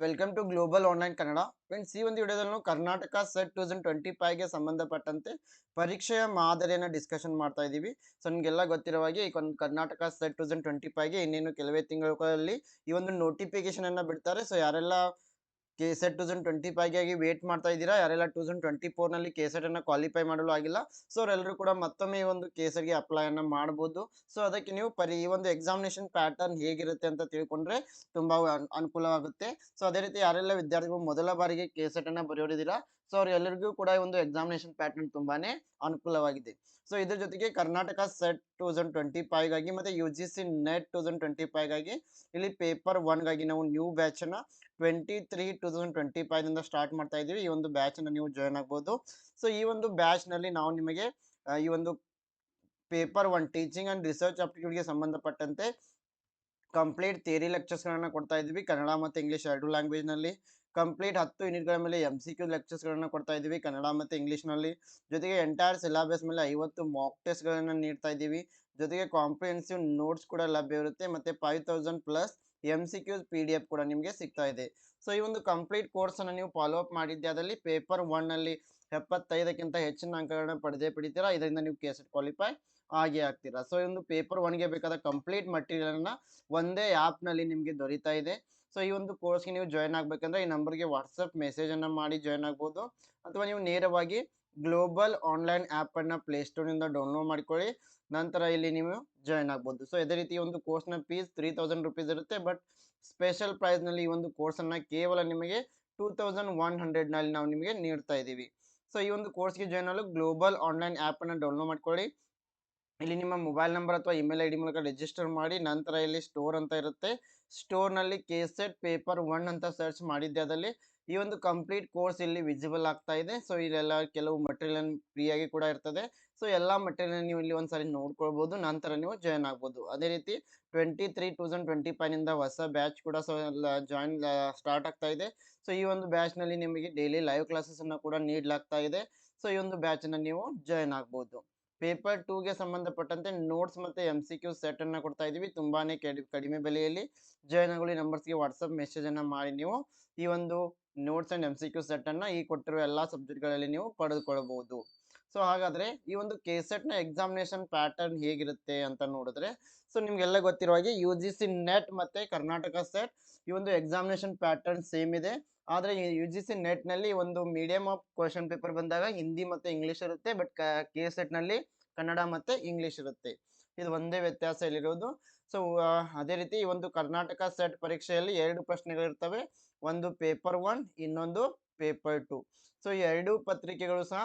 Welcome to global online Kannada friends ಈ ಒಂದು ವಿಡಿಯೋದಲ್ಲೂ Karnataka SET two thousand twenty ಫೈವ್ಗೆ ಸಂಬಂಧಪಟ್ಟಂತೆ ಪರೀಕ್ಷೆಯ ಮಾದರಿಯನ್ನು ಡಿಸ್ಕಷನ್ ಮಾಡ್ತಾ ಇದ್ದೀವಿ. ಸೊ ನಿಮಗೆಲ್ಲ ಗೊತ್ತಿರೋ ಹಾಗೆ ಈ ಒಂದು Karnataka set two thousand twenty ಫೈವ್ಗೆ ಇನ್ನೇನು ಕೆಲವೇ ತಿಂಗಳಲ್ಲಿ ಈ ಒಂದು ನೋಟಿಫಿಕೇಶನನ್ನು ಬಿಡ್ತಾರೆ. ಸೊ ಯಾರೆಲ್ಲ K SET two thousand twenty ಫೈವ್ಗಾಗಿ wait ಮಾಡ್ತಾ ಇದ್ದೀರಾ? ಯಾರೆಲ್ಲ ಟೂ ತೌಸಂಡ್ ಟ್ವೆಂಟಿ ಫೋರ್ನಲ್ಲಿ ಕೆ ಸೆಟ್ ಅನ್ನ ಕ್ವಾಲಿಫೈ ಮಾಡಲು ಆಗಿಲ್ಲ. ಸೊ ಅವರೆಲ್ಲರೂ ಕೂಡ ಮತ್ತೊಮ್ಮೆ ಈ ಒಂದು ಕೆ ಅಪ್ಲೈ ಅನ್ನ ಮಾಡ್ಬೋದು. ಸೊ ಅದಕ್ಕೆ ನೀವು ಪರಿ ಈ ಒಂದು ಎಕ್ಸಾಮಿನೇಷನ್ ಪ್ಯಾಟರ್ನ್ ಹೇಗಿರುತ್ತೆ ಅಂತ ತಿಳ್ಕೊಂಡ್ರೆ ತುಂಬಾ ಅನ್- ಅನುಕೂಲವಾಗುತ್ತೆ. ಸೊ ಅದೇ ರೀತಿ ಯಾರೆಲ್ಲ ವಿದ್ಯಾರ್ಥಿಗಳು ಮೊದಲ ಬಾರಿಗೆ ಕೆ ಸೆಟ್ ಅನ್ನ ಬರೆಯೋರಿದ್ದೀರಾ ಸೊ ಅವ್ರೆಲ್ಲರಿಗೂ ಕೂಡ ಒಂದು ಎಕ್ಸಾಮಿನೇಷನ್ ಪ್ಯಾಟರ್ನ್ ತುಂಬಾನೇ ಅನುಕೂಲವಾಗಿದೆ. ಸೊ ಇದ್ರ ಜೊತೆಗೆ Karnataka SET two thousand twenty ಫೈವ್ಗಾಗಿ ಮತ್ತೆ U G C NET two thousand twenty ಫೈವ್ಗಾಗಿ ಇಲ್ಲಿ ಪೇಪರ್ ಒನ್ಗಾಗಿ ನಾವು new ಬ್ಯಾಚನ್ನ twenty three two thousand twenty ಫೈವ್ನಿಂದ start ಮಾಡ್ತಾ ಇದೀವಿ ಈ ಒಂದು ಬ್ಯಾಚ್ ಬ್ಯಾಚನ್ನು ನೀವು ಜಾಯ್ನ್ ಆಗ್ಬೋದು. ಸೊ ಈ ಒಂದು ಬ್ಯಾಚ್ನಲ್ಲಿ ನಾವು ನಿಮಗೆ ಈ ಒಂದು paper one teaching and research ಆಪ್ಟಿಟ್ಯೂಡ್ಗೆ ಸಂಬಂಧಪಟ್ಟಂತೆ ಕಂಪ್ಲೀಟ್ ಥಿಯರಿ ಲೆಕ್ಚರ್ಸ್ಗಳನ್ನ ಕೊಡ್ತಾ ಇದ್ವಿ ಕನ್ನಡ ಮತ್ತು ಇಂಗ್ಲೀಷ್ ಎರಡು ಲ್ಯಾಂಗ್ವೇಜ್ನಲ್ಲಿ ಕಂಪ್ಲೀಟ್ ಹತ್ತು ಯೂನಿಟ್ಗಳ ಮೇಲೆ ಎಂ ಸಿ ಕ್ಯೂ ಲೆಕ್ಚರ್ಸ್ಗಳನ್ನು ಕೊಡ್ತಾ ಇದ್ದೀವಿ, ಕನ್ನಡ ಮತ್ತು ಇಂಗ್ಲೀಷ್ನಲ್ಲಿ. ಜೊತೆಗೆ ಎಂಟೈರ್ ಸಿಲಬಸ್ ಮೇಲೆ ಐವತ್ತು ಮಾಕ್ ಟೆಸ್ಟ್ಗಳನ್ನು ನೀಡ್ತಾ ಇದ್ದೀವಿ. ಜೊತೆಗೆ ಕಾಂಪ್ರಿಹೆನ್ಸಿವ್ ನೋಟ್ಸ್ ಕೂಡ ಲಭ್ಯ ಇರುತ್ತೆ ಮತ್ತು five thousand plus M C Qs P D F ಕೂಡ ನಿಮಗೆ ಸಿಗ್ತಾ ಇದೆ. ಸೊ ಈ ಒಂದು ಕಂಪ್ಲೀಟ್ ಕೋರ್ಸನ್ನು ನೀವು ಫಾಲೋ ಅಪ್ ಮಾಡಿದ್ದೆ, ಅದರಲ್ಲಿ ಪೇಪರ್ ಒನ್ನಲ್ಲಿ ಎಪ್ಪತ್ತೈದಕ್ಕಿಂತ ಹೆಚ್ಚಿನ ಅಂಕಗಳನ್ನು ಪಡೆದೇ ಪಡಿತೀರಾ ಇದರಿಂದ ನೀವು ಕೆ ಕ್ವಾಲಿಫೈ ಆಗೇ ಆಗ್ತೀರಾ. ಸೊ ಈ ಒಂದು ಪೇಪರ್ ಒನ್ಗೆ ಬೇಕಾದ ಕಂಪ್ಲೀಟ್ ಮಟೀರಿಯಲನ್ನು ಒಂದೇ ಆ್ಯಪ್ನಲ್ಲಿ ನಿಮಗೆ ದೊರೀತಾ ಇದೆ. ಸೊ ಈ ಒಂದು ಕೋರ್ಸ್ಗೆ ನೀವು ಜಾಯ್ನ್ ಆಗಬೇಕಂದ್ರೆ ಈ ನಂಬರ್ಗೆ ವಾಟ್ಸಪ್ ಮೆಸೇಜನ್ನು ಮಾಡಿ ಜಾಯ್ನ್ ಆಗ್ಬೋದು. ಅಥವಾ ನೀವು ನೇರವಾಗಿ ಗ್ಲೋಬಲ್ ಆನ್ಲೈನ್ ಆ್ಯಪನ್ನು ಪ್ಲೇಸ್ಟೋರ್ನಿಂದ ಡೌನ್ಲೋಡ್ ಮಾಡ್ಕೊಳ್ಳಿ. ನಂತರ ಇಲ್ಲಿ ನೀವು ಜಾಯ್ನ್ ಆಗ್ಬೋದು. ಸೊ ಇದೇ ರೀತಿ ಒಂದು ಕೋರ್ಸ್ನ ಫೀಸ್ ತ್ರೀ ತೌಸಂಡ್ ರುಪೀಸ್ ಇರುತ್ತೆ. ಬಟ್ ಸ್ಪೆಷಲ್ ಪ್ರೈಸ್ನಲ್ಲಿ ಈ ಒಂದು ಕೋರ್ಸನ್ನು ಕೇವಲ ನಿಮಗೆ ಟೂ ತೌಸಂಡ್ ಒನ್ ಹಂಡ್ರೆಡ್ನಲ್ಲಿ ನಾವು ನಿಮಗೆ ನೀಡ್ತಾ ಇದ್ದೀವಿ. ಸೊ ಈ ಒಂದು ಕೋರ್ಸ್ಗೆ ಜಾಯ್ನ್ ಆಗಲು ಗ್ಲೋಬಲ್ ಆನ್ಲೈನ್ ಆ್ಯಪನ್ನು ಡೌನ್ಲೋಡ್ ಮಾಡ್ಕೊಳ್ಳಿ. ಇಲ್ಲಿ ನಿಮ್ಮ ಮೊಬೈಲ್ ನಂಬರ್ ಅಥವಾ ಇಮೇಲ್ ಐ ಡಿ ಮೂಲಕ ರಿಜಿಸ್ಟರ್ ಮಾಡಿ. ನಂತರ ಇಲ್ಲಿ ಸ್ಟೋರ್ ಅಂತ ಇರುತ್ತೆ. ಸ್ಟೋರ್ನಲ್ಲಿ ಕೆ ಸೆಟ್ ಪೇಪರ್ ಒನ್ ಅಂತ ಸರ್ಚ್ ಮಾಡಿದ್ದೆ ಅದರಲ್ಲಿ. ಈ ಒಂದು ಕಂಪ್ಲೀಟ್ ಕೋರ್ಸ್ ಇಲ್ಲಿ ವಿಸಿಬಲ್ ಆಗ್ತಾ ಇದೆ. ಸೊ, ಇಲ್ಲೆಲ್ಲ ಕೆಲವು ಮಟೀರಿಯಲ್ ಫ್ರೀಯಾಗಿ ಕೂಡ ಇರ್ತದೆ. ಸೊ, ಎಲ್ಲ ಮಟೀರಿಯಲ್ ನೀವು ಇಲ್ಲಿ ಒಂದ್ಸರಿ ನೋಡ್ಕೊಳ್ಬೋದು. ನಂತರ ನೀವು ಜಾಯ್ನ್ ಆಗ್ಬೋದು. ಅದೇ ರೀತಿ ಟ್ವೆಂಟಿ ತ್ರೀ ತೌಸಂಡ್ ಟ್ವೆಂಟಿ ಫೈವ್ನಿಂದ ಹೊಸ ಬ್ಯಾಚ್ ಕೂಡ ಸೊ ಜಾಯಿನ್ ಸ್ಟಾರ್ಟ್ ಆಗ್ತಾ ಇದೆ. ಸೊ, ಈ ಒಂದು ಬ್ಯಾಚ್ನಲ್ಲಿ ನಿಮಗೆ ಡೈಲಿ ಲೈವ್ ಕ್ಲಾಸಸನ್ನು ಕೂಡ ನೀಡಲಾಗ್ತಾ ಇದೆ. ಸೊ, ಈ ಒಂದು ಬ್ಯಾಚನ್ನು ನೀವು ಜಾಯ್ನ್ ಆಗ್ಬೋದು. ಪೇಪರ್ ಟೂಗೆ ಸಂಬಂಧಪಟ್ಟಂತೆ ನೋಟ್ಸ್ ಮತ್ತು ಎಂ ಸಿ ಕ್ಯೂ ಸೆಟನ್ನು ಕೊಡ್ತಾ ಇದ್ದೀವಿ ತುಂಬಾ ಕಡಿ, ಕಡಿಮೆ ಬೆಲೆಯಲ್ಲಿ. ಜಾಯ್ನ್ ನಂಬರ್ಸ್ಗೆ ವಾಟ್ಸಪ್ ಮೆಸೇಜನ್ನು ಮಾಡಿ ನೀವು ಈ ಒಂದು notes and M C Q ಸೆಟ್ಟನ್ನು ಈ ಕೊಟ್ಟಿರುವ ಎಲ್ಲ ಸಬ್ಜೆಕ್ಟ್ಗಳಲ್ಲಿ ನೀವು ಪಡೆದುಕೊಳ್ಳಬಹುದು. ಸೊ ಹಾಗಾದ್ರೆ ಈ ಒಂದು ಕೆ ನ ಎಕ್ಸಾಮಿನೇಷನ್ ಪ್ಯಾಟರ್ನ್ ಹೇಗಿರುತ್ತೆ ಅಂತ ನೋಡಿದ್ರೆ, ಸೊ ನಿಮ್ಗೆಲ್ಲ ಗೊತ್ತಿರುವ ಹಾಗೆ ಯು ಜಿ ಸಿ ನೆಟ್ ಮತ್ತೆ ಕರ್ನಾಟಕ ಸೆಟ್ ಈ ಒಂದು ಎಕ್ಸಾಮಿನೇಷನ್ ಪ್ಯಾಟರ್ನ್ ಸೇಮ್ ಇದೆ. ಆದರೆ ಯು ಜಿ ಸಿ ನೆಟ್ನಲ್ಲಿ ಒಂದು ಮೀಡಿಯಂ ಆಫ್ ಕ್ವಶನ್ ಪೇಪರ್ ಬಂದಾಗ ಹಿಂದಿ ಮತ್ತೆ ಇಂಗ್ಲಿಷ್ ಇರುತ್ತೆ ಬಟ್ ಕೆ ಸೆಟ್ನಲ್ಲಿ ಕನ್ನಡ ಮತ್ತೆ ಇಂಗ್ಲಿಷ್ ಇರುತ್ತೆ. ಇದು ಒಂದೇ ವ್ಯತ್ಯಾಸ ಇಲ್ಲಿರೋದು. ಸೊ ಅದೇ ರೀತಿ ಈ ಒಂದು ಕರ್ನಾಟಕ ಸೆಟ್ ಪರೀಕ್ಷೆಯಲ್ಲಿ ಎರಡು ಪ್ರಶ್ನೆಗಳಿರ್ತವೆ ಒಂದು ಪೇಪರ್ ಒನ್ ಇನ್ನೊಂದು ಪೇಪರ್ ಟು ಸೊ ಎರಡೂ ಪತ್ರಿಕೆಗಳು ಸಹ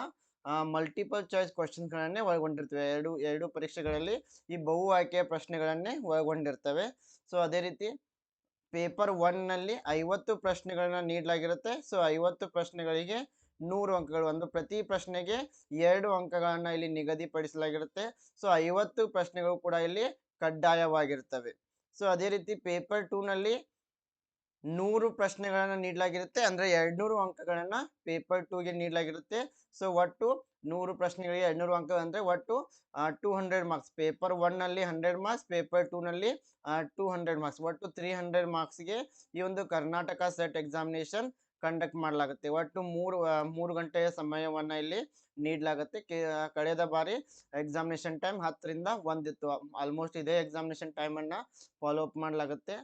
ಮಲ್ಟಿಪಲ್ ಚಾಯ್ಸ್ ಕ್ವಶನ್ಗಳನ್ನೇ ಒಳಗೊಂಡಿರ್ತವೆ. ಎರಡು ಎರಡು ಪರೀಕ್ಷೆಗಳಲ್ಲಿ ಈ ಬಹು ಆಯ್ಕೆಯ ಪ್ರಶ್ನೆಗಳನ್ನೇ ಒಳಗೊಂಡಿರ್ತವೆ. ಸೊ ಅದೇ ರೀತಿ ಪೇಪರ್ ಒನ್ನಲ್ಲಿ ಐವತ್ತು ಪ್ರಶ್ನೆಗಳನ್ನ ನೀಡಲಾಗಿರುತ್ತೆ. ಸೊ ಐವತ್ತು ಪ್ರಶ್ನೆಗಳಿಗೆ ನೂರು ಅಂಕಗಳು ಒಂದು ಪ್ರತಿ ಪ್ರಶ್ನೆಗೆ ಎರಡು ಅಂಕಗಳನ್ನ ಇಲ್ಲಿ ನಿಗದಿಪಡಿಸಲಾಗಿರುತ್ತೆ. ಸೊ ಐವತ್ತು ಪ್ರಶ್ನೆಗಳು ಕೂಡ ಇಲ್ಲಿ ಕಡ್ಡಾಯವಾಗಿರ್ತವೆ. ಸೊ ಅದೇ ರೀತಿ ಪೇಪರ್ ಟೂನಲ್ಲಿ ನೂರು ಪ್ರಶ್ನೆಗಳನ್ನು ನೀಡಲಾಗಿರುತ್ತೆ, ಅಂದ್ರೆ ಎರಡ್ನೂರು ಅಂಕಗಳನ್ನು ಪೇಪರ್ ಟೂಗೆ ನೀಡಲಾಗಿರುತ್ತೆ. ಸೊ ಒಟ್ಟು ನೂರು ಪ್ರಶ್ನೆಗಳಿಗೆ ಎರಡ್ನೂರು ಅಂಕ ಅಂದ್ರೆ ಒಟ್ಟು ಟೂ ಹಂಡ್ರೆಡ್ ಮಾರ್ಕ್ಸ್ ಪೇಪರ್ ಒನ್ನಲ್ಲಿ ಹಂಡ್ರೆಡ್ ಮಾರ್ಕ್ಸ್ ಪೇಪರ್ ಟೂನಲ್ಲಿ ಟೂ ಹಂಡ್ರೆಡ್ ಮಾರ್ಕ್ಸ್ ಒಟ್ಟು ತ್ರೀ ಹಂಡ್ರೆಡ್ ಮಾರ್ಕ್ಸ್ಗೆ ಈ ಒಂದು ಕರ್ನಾಟಕ ಸೆಟ್ ಎಕ್ಸಾಮಿನೇಷನ್ ಕಂಡಕ್ಟ್ ಮಾಡಲಾಗುತ್ತೆ. ಒಟ್ಟು ಮೂರು ಮೂರು ಗಂಟೆಯ ಸಮಯವನ್ನ ಇಲ್ಲಿ ನೀಡಲಾಗುತ್ತೆ. ಕಳೆದ ಬಾರಿ ಎಕ್ಸಾಮಿನೇಷನ್ ಟೈಮ್ ಹತ್ತರಿಂದ ಒಂದಿತ್ತು. ಆಲ್ಮೋಸ್ಟ್ ಇದೇ ಎಕ್ಸಾಮಿನೇಷನ್ ಟೈಮನ್ನು ಫಾಲೋ ಅಪ್ ಮಾಡಲಾಗುತ್ತೆ.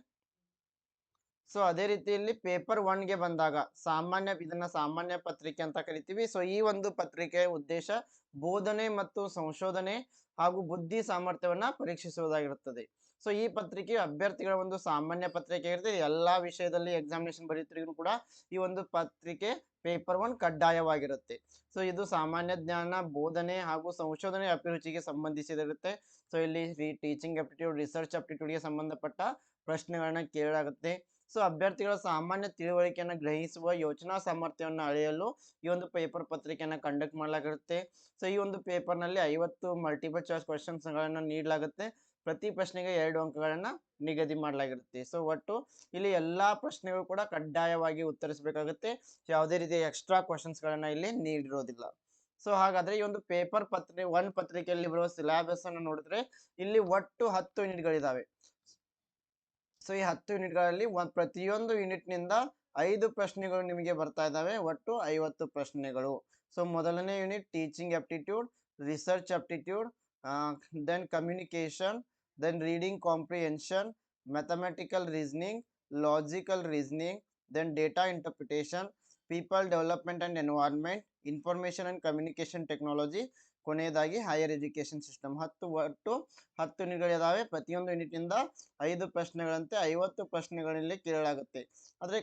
ಸೊ ಅದೇ ರೀತಿಯಲ್ಲಿ ಪೇಪರ್ ಒನ್ಗೆ ಬಂದಾಗ ಸಾಮಾನ್ಯ, ಇದನ್ನ ಸಾಮಾನ್ಯ ಪತ್ರಿಕೆ ಅಂತ ಕರಿತೀವಿ. ಸೊ ಈ ಒಂದು ಪತ್ರಿಕೆಯ ಉದ್ದೇಶ ಬೋಧನೆ ಮತ್ತು ಸಂಶೋಧನೆ ಹಾಗೂ ಬುದ್ಧಿ ಸಾಮರ್ಥ್ಯವನ್ನ ಪರೀಕ್ಷಿಸುವುದಾಗಿರುತ್ತದೆ. ಸೊ ಈ ಪತ್ರಿಕೆ ಅಭ್ಯರ್ಥಿಗಳ ಒಂದು ಸಾಮಾನ್ಯ ಪತ್ರಿಕೆ ಇರುತ್ತೆ ಎಲ್ಲಾ ವಿಷಯದಲ್ಲಿ ಎಕ್ಸಾಮಿನೇಷನ್ ಬರೆಯುತ್ತಿಗೂ ಕೂಡ ಈ ಒಂದು ಪತ್ರಿಕೆ ಪೇಪರ್ ಒನ್ ಕಡ್ಡಾಯವಾಗಿರುತ್ತೆ. ಸೊ ಇದು ಸಾಮಾನ್ಯ ಜ್ಞಾನ, ಬೋಧನೆ ಹಾಗೂ ಸಂಶೋಧನೆ ಅಭಿರುಚಿಗೆ ಸಂಬಂಧಿಸಿದಿರುತ್ತೆ. ಸೊ ಇಲ್ಲಿ ಟೀಚಿಂಗ್ ಅಪ್ಟಿಟ್ಯೂಡ್ ರಿಸರ್ಚ್ ಅಪ್ಟಿಟ್ಯೂಡ್ಗೆ ಸಂಬಂಧಪಟ್ಟ ಪ್ರಶ್ನೆಗಳನ್ನ ಕೇಳಲಾಗುತ್ತೆ. ಸೊ ಅಭ್ಯರ್ಥಿಗಳ ಸಾಮಾನ್ಯ ತಿಳುವಳಿಕೆಯನ್ನು ಗ್ರಹಿಸುವ ಯೋಚನಾ ಸಾಮರ್ಥ್ಯವನ್ನು ಅಳೆಯಲು ಈ ಒಂದು ಪೇಪರ್ ಪತ್ರಿಕೆಯನ್ನು ಕಂಡಕ್ಟ್ ಮಾಡಲಾಗುತ್ತೆ ಸೊ ಈ ಒಂದು ಪೇಪರ್ನಲ್ಲಿ ಐವತ್ತು ಮಲ್ಟಿಪಲ್ ಚಾಯ್ಸ್ ಕ್ವಶನ್ಸ್ಗಳನ್ನು ನೀಡಲಾಗುತ್ತೆ. ಪ್ರತಿ ಪ್ರಶ್ನೆಗೆ ಎರಡು ಅಂಕಗಳನ್ನು ನಿಗದಿ ಮಾಡಲಾಗಿರುತ್ತೆ. ಸೊ ಒಟ್ಟು ಇಲ್ಲಿ ಎಲ್ಲ ಪ್ರಶ್ನೆಗಳು ಕೂಡ ಕಡ್ಡಾಯವಾಗಿ ಉತ್ತರಿಸಬೇಕಾಗುತ್ತೆ. ಯಾವುದೇ ರೀತಿಯ ಎಕ್ಸ್ಟ್ರಾ ಕ್ವಶನ್ಸ್ಗಳನ್ನು ಇಲ್ಲಿ ನೀಡಿರೋದಿಲ್ಲ. ಸೊ ಹಾಗಾದ್ರೆ ಈ ಒಂದು ಪೇಪರ್ ಪತ್ರಿಕೆ ಒನ್ ಪತ್ರಿಕೆಯಲ್ಲಿ ಬರುವ ಸಿಲೆಬಸ್ ಅನ್ನು ನೋಡಿದ್ರೆ ಇಲ್ಲಿ ಒಟ್ಟು ಹತ್ತು ಯೂನಿಟ್ಗಳಿದಾವೆ ಸೊ, ಈ ಹತ್ತು ಯೂನಿಟ್ಗಳಲ್ಲಿ ಒಂದು, ಪ್ರತಿಯೊಂದು ಯೂನಿಟ್ನಿಂದ ಐದು ಪ್ರಶ್ನೆಗಳು ನಿಮಗೆ ಬರ್ತಾ ಇದ್ದಾವೆ, ಒಟ್ಟು ಐವತ್ತು ಪ್ರಶ್ನೆಗಳು. ಸೊ, ಮೊದಲನೇ unit teaching aptitude, research aptitude then communication, then reading comprehension mathematical reasoning, logical reasoning, then data interpretation, people development and environment information and communication technology ಕೊನೆಯದಾಗಿ ಹೈಯರ್ ಎಜುಕೇಶನ್ ಸಿಸ್ಟಮ್ ಹತ್ತು ಒಟ್ಟು ಹತ್ತು ಯೂನಿಟ್ಗಳಿದಾವೆ ಪ್ರತಿಯೊಂದು ಯೂನಿಟ್ನಿಂದ ಐದು ಪ್ರಶ್ನೆಗಳಂತೆ ಐವತ್ತು ಪ್ರಶ್ನೆಗಳಲ್ಲಿ ಕೇಳಲಾಗುತ್ತೆ. ಆದರೆ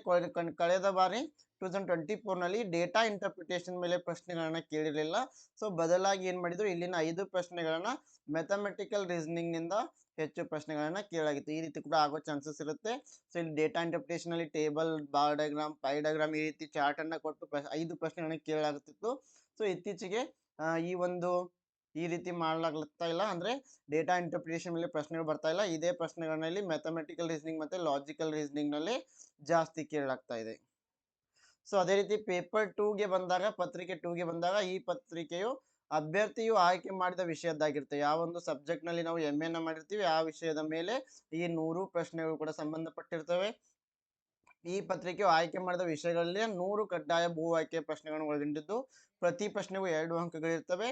ಕಳೆದ ಬಾರಿ ಟೂ ತೌಸಂಡ್ ಟ್ವೆಂಟಿ ಫೋರ್ನಲ್ಲಿ ಡೇಟಾ ಇಂಟರ್ಪ್ರಿಟೇಷನ್ ಮೇಲೆ ಪ್ರಶ್ನೆಗಳನ್ನು ಕೇಳಿರಲಿಲ್ಲ. ಸೊ ಬದಲಾಗಿ ಏನು ಮಾಡಿದ್ರು? ಇಲ್ಲಿನ ಐದು ಪ್ರಶ್ನೆಗಳನ್ನ ಮ್ಯಾಥಮೆಟಿಕಲ್ ರೀಸನಿಂಗ್ನಿಂದ ಹೆಚ್ಚು ಪ್ರಶ್ನೆಗಳನ್ನ ಕೇಳಾಗಿತ್ತು ಈ ರೀತಿ ಕೂಡ ಆಗೋ ಚಾನ್ಸಸ್ ಇರುತ್ತೆ. ಸೊ ಇಲ್ಲಿ ಡೇಟಾ ಇಂಟರ್ಪ್ರಿಟೇಷನ್ ಅಲ್ಲಿ table bar diagram pie diagram ಈ ರೀತಿ ಚಾರ್ಟನ್ನು ಕೊಟ್ಟು ಪ್ರಶ್- ಐದು ಪ್ರಶ್ನೆಗಳನ್ನ ಕೇಳಾಗುತ್ತಿತ್ತು ಸೊ ಇತ್ತೀಚೆಗೆ ಈ ಒಂದು, ಈ ರೀತಿ ಮಾಡಲಾಗ್ತಾ ಇಲ್ಲ. ಅಂದ್ರೆ ಡೇಟಾ ಇಂಟರ್ಪ್ರಿಟೇಷನ್ ಮೇಲೆ ಪ್ರಶ್ನೆಗಳು ಬರ್ತಾ ಇಲ್ಲ. ಇದೇ ಪ್ರಶ್ನೆಗಳಲ್ಲಿ ಮ್ಯಾಥಮೆಟಿಕಲ್ ರೀಸನಿಂಗ್ ಮತ್ತೆ ಲಾಜಿಕಲ್ ರೀಸನಿಂಗ್ನಲ್ಲಿ ಜಾಸ್ತಿ ಕೇಳಲಾಗ್ತಾ ಇದೆ. ಸೊ, ಅದೇ ರೀತಿ ಪೇಪರ್ ಟೂಗೆ ಬಂದಾಗ, ಪತ್ರಿಕೆ ಟೂಗೆ ಬಂದಾಗ ಈ ಪತ್ರಿಕೆಯು ಅಭ್ಯರ್ಥಿಯು ಆಯ್ಕೆ ಮಾಡಿದ ವಿಷಯದ್ದಾಗಿರುತ್ತೆ. ಯಾವ ಒಂದು ಸಬ್ಜೆಕ್ಟ್ನಲ್ಲಿ ನಾವು ಎಂ ಎನ ಮಾಡಿರ್ತೀವಿ, ಆ ವಿಷಯದ ಮೇಲೆ ಈ ನೂರು ಪ್ರಶ್ನೆಗಳು ಕೂಡ ಸಂಬಂಧಪಟ್ಟಿರ್ತವೆ. ಈ ಪತ್ರಿಕೆಯು ಆಯ್ಕೆ ಮಾಡಿದ ವಿಷಯಗಳಲ್ಲಿ ನೂರು ಕಡ್ಡಾಯ ಭೂ ಆಯ್ಕೆ ಪ್ರಶ್ನೆಗಳನ್ನು ಒಳಗೊಂಡಿದ್ದು, ಪ್ರತಿ ಪ್ರಶ್ನೆಗೂ ಎರಡು ಅಂಕಗಳಿರ್ತವೆ.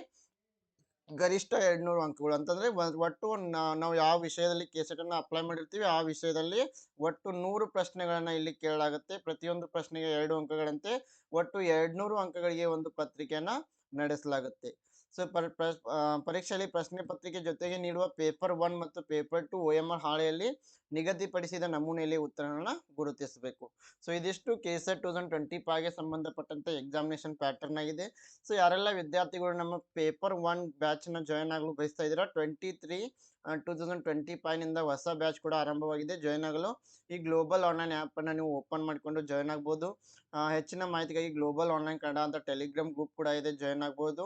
ಗರಿಷ್ಠ ಎರಡ್ನೂರು ಅಂಕಗಳು. ಅಂತಂದ್ರೆ ಒಟ್ಟು ನಾವು ಯಾವ ವಿಷಯದಲ್ಲಿ ಕೇಸೆಟನ್ನು ಅಪ್ಲೈ ಮಾಡಿರ್ತೀವಿ, ಆ ವಿಷಯದಲ್ಲಿ ಒಟ್ಟು ನೂರು ಪ್ರಶ್ನೆಗಳನ್ನ ಇಲ್ಲಿ ಕೇಳಲಾಗುತ್ತೆ. ಪ್ರತಿಯೊಂದು ಪ್ರಶ್ನೆಗೆ ಎರಡು ಅಂಕಗಳಂತೆ ಒಟ್ಟು ಎರಡ್ನೂರು ಅಂಕಗಳಿಗೆ ಒಂದು ಪತ್ರಿಕೆಯನ್ನ ನಡೆಸಲಾಗುತ್ತೆ. ಸೊ ಪ್ರ- ಪರೀಕ್ಷೆಯಲ್ಲಿ ಪ್ರಶ್ನೆ ಪತ್ರಿಕೆ ಜೊತೆಗೆ ನೀಡುವ ಪೇಪರ್ ಒನ್ ಮತ್ತು ಪೇಪರ್ ಟು ಒ ಎಂ ಹಾಳೆಯಲ್ಲಿ ನಿಗದಿಪಡಿಸಿದ ನಮೂನೆಯಲ್ಲಿ ಉತ್ತರಗಳನ್ನ ಗುರುತಿಸಬೇಕು. ಸೊ ಇದಿಷ್ಟು K SET two thousand twenty ಫೈವ್ಗೆ ಸಂಬಂಧಪಟ್ಟಂತೆ ಎಕ್ಸಾಮಿನೇಷನ್ ಪ್ಯಾಟರ್ನ್ ಆಗಿದೆ. ಸೊ ಯಾರೆಲ್ಲ ವಿದ್ಯಾರ್ಥಿಗಳು ನಮ್ಮ ಪೇಪರ್ ಒನ್ ಬ್ಯಾಚ್ನ ಜಾಯ್ನ್ ಆಗಲು ಬಯಸ್ತಾ ಇದ್ದೀರಾ? Twenty three two thousand twenty ಫೈವ್ನಿಂದ ಹೊಸ ಬ್ಯಾಚ್ ಕೂಡ ಆರಂಭವಾಗಿದೆ. ಜಾಯ್ನ್ ಆಗಲು ಈ ಗ್ಲೋಬಲ್ ಆನ್ಲೈನ್ ಆ್ಯಪನ್ನು ನೀವು ಓಪನ್ ಮಾಡಿಕೊಂಡು ಜಾಯ್ನ್ ಆಗ್ಬೋದು. ಆ, ಹೆಚ್ಚಿನ ಮಾಹಿತಿಗಾಗಿ ಗ್ಲೋಬಲ್ ಆನ್ಲೈನ್ ಕನ್ನಡ ಅಂತ ಟೆಲಿಗ್ರಾಮ್ ಗ್ರೂಪ್ ಕೂಡ ಇದೆ. ಜಾಯ್ನ್ ಆಗ್ಬೋದು.